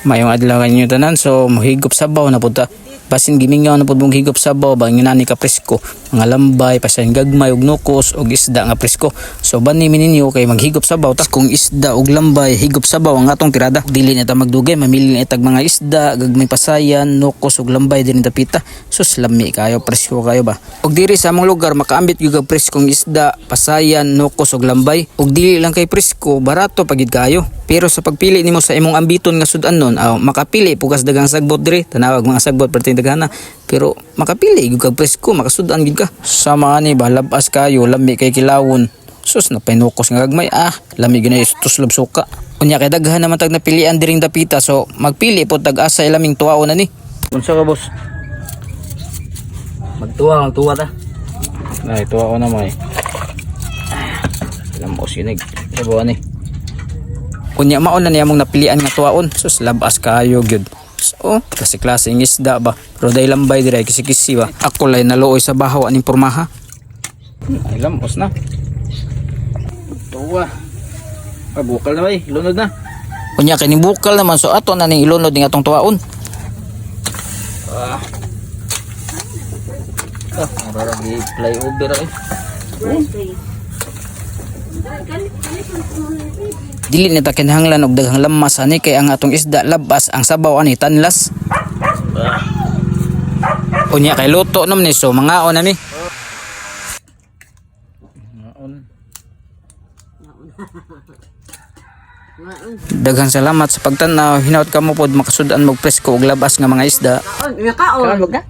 Mayong adlaw kanyo tanan so mohigop sabaw na punta. Basin gimingaw na pud mong higop sabaw ba nginani ka presko. Mga lambay pasan gagmay ug nukos ug isda nga presko. So bani mininyo kay maghigop sabaw ta kung isda ug lambay higop sabaw ang atong tirada. Dili na ta magdugay mamili na itag mga isda gagmay pasayan nukos ug lambay din tapita. Sus lami kayo presko kayo ba. Ug diri sa among lugar makaambit gyud preskong isda, pasayan, nukos ug lambay. Ug dili lang kay presko barato pagid kayo. Pero sa pagpili nimo sa imong ambiton nga sudan nun, aw makapili pugas dagang sagbot diri, tanawag mga sagbot perting daghana. Pero makapili gyud kag presko, makasudan gyud ka. Sama ni ba labas kayo, lami kay kilawon. Sus na pinukos nga gagmay ah, lami gyud na tuslog suka. Unya kay daghan naman tag napilian diring dapita so magpili po tag asa ilaming tuwaon na ni. Unsa ka boss? Magtuwa, magtuwa ta. Ay, tuwa ko na mo eh. Alam mo sinig. Sabaw ni. Kunya maon na niya mong napilian nga tuwaon. Sus labas kayo gyud. So, klase klase ng isda ba. Pero dahil lambay dire kisi-kisi ba. Ako lay naluoy sa bahaw aning pormaha. Ay lamos na. Tuwa. Ah, bukal na ba eh. Lunod na. Kunya kay ni bukal naman so ato na ning ilunod ning atong tuwaon. Ah. Ah, mararag flyover eh. Dili ni ta kinahanglan og daghang lamas ani kay ang atong isda labas ang sabaw ani tanlas. Unya kay luto nam ni so mangaon na mi. Daghang salamat sa pagtanaw. Hinaut ka mo pod makasudan mo presko og labas nga mga isda. Kaon, kaon. Kaon!